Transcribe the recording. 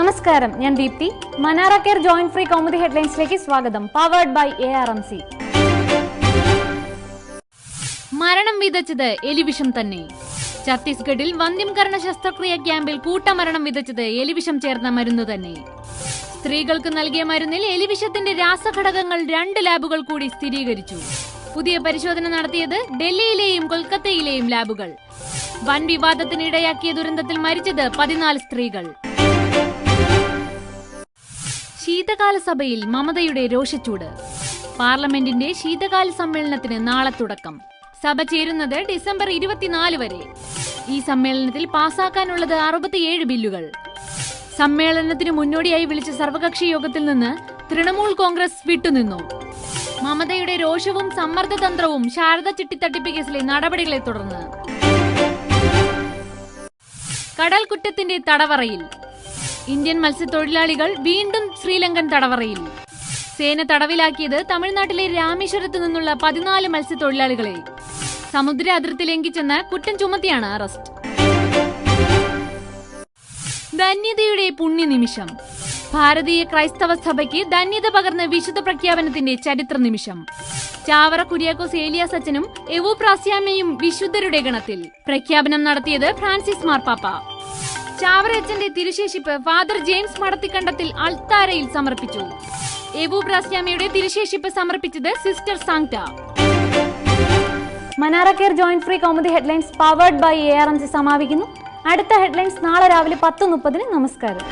നമസ്കാരം ഞാൻ Deepthi. Manara care joint free Kaumudi ഹെഡ്ലൈൻസിലേക്ക് സ്വാഗതം. Powered by A R M C മരണം വിതച്ചത് എലിവിഷം തന്നെ. ഛത്തീസ്ഗഡിൽ വന്ധ്യംകരണ ശസ്ത്രക്രിയ ക്യാമ്പിൽ കൂട്ടമരണം വിതച്ചത് എലിവിഷം ചേർന്ന മരുന്ന് തന്നെ. സ്ത്രീകൾക്ക് നൽകിയ മരുന്നിൽ എലിവിഷത്തിന്റെ രാസഘടകങ്ങൾ രണ്ട് ലാബുകൾ കൂടി സ്ഥിരീകരിച്ചു. പുതിയ പരിശോധന നടത്തിയത് ഡൽഹിയിലെയും കൊൽക്കത്തയിലെയും ലാബുകൾ. വൻ വിവാദത്തിനിടയാക്കിയ ദുരന്തത്തിൽ മരിച്ചത് പതിനാല് സ്ത്രീകൾ. ശീതകാല സഭയിൽ മമതയുടെ രോഷച്ചൂട്. പാർലമെന്റിന്റെ ശീതകാല സമ്മേളനത്തിന് നാളെ തുടക്കം. സഭ ചേരുന്നത് ഡിസംബർ ഇരുപത്തിനാല് വരെ. ഈ സമ്മേളനത്തിൽ പാസാക്കാനുള്ളത് അറുപത്തിയേഴ് ബില്ലുകൾ. സമ്മേളനത്തിന് മുന്നോടിയായി വിളിച്ച സർവകക്ഷി യോഗത്തിൽ നിന്ന് തൃണമൂൽ കോൺഗ്രസ് വിട്ടുനിന്നു. മമതയുടെ രോഷവും സമ്മർദ്ദതന്ത്രവും ശാരദ ചിട്ടിത്തട്ടിപ്പ് കേസിലെ നടപടികളെ തുടർന്ന്. കടൽ കുറ്റത്തിന്റെ തടവറയിൽ ഇന്ത്യൻ മത്സ്യത്തൊഴിലാളികൾ വീണ്ടും ശ്രീലങ്കൻ തടവറയിൽ. സേന തടവിലാക്കിയത് തമിഴ്നാട്ടിലെ രാമേശ്വരത്ത് നിന്നുള്ള പതിനാല് മത്സ്യത്തൊഴിലാളികളെ. സമുദ്ര അതിർത്തി ലംഘിച്ചെന്ന് കുറ്റം ചുമത്തിയാണ് അറസ്റ്റ്. ധന്യതയുടെ പുണ്യനിമിഷം. ഭാരതീയ ക്രൈസ്തവ സഭയ്ക്ക് ധന്യത പകർന്ന വിശുദ്ധ പ്രഖ്യാപനത്തിന്റെ ചരിത്ര നിമിഷം ചാവറ കുര്യാക്കോസ് ഏലിയ സച്ചനും എവു പ്രാസ്യാമയും വിശുദ്ധരുടെ ഗണത്തിൽ. പ്രഖ്യാപനം നടത്തിയത് ഫ്രാൻസിസ് മാർപ്പാപ്പ. ചാവറ അച്ഛന്റെ തിരുശേഷിപ്പ് ഫാദർ ജെയിംസ് മടത്തിക്കണ്ടത്തിൽ അൾത്താരയിൽ സമർപ്പിച്ചു. എബു പ്രാസ്യാമയുടെ തിരുശേഷിപ്പ് സമർപ്പിച്ചത് sister സാങ്ട. Manara care joint free Kaumudi headlines powered by A R M C സമാപിക്കുന്നു. അടുത്ത ഹെഡ്ലൈൻസ് നാളെ രാവിലെ പത്ത് മുപ്പതിന് നമസ്കാരം.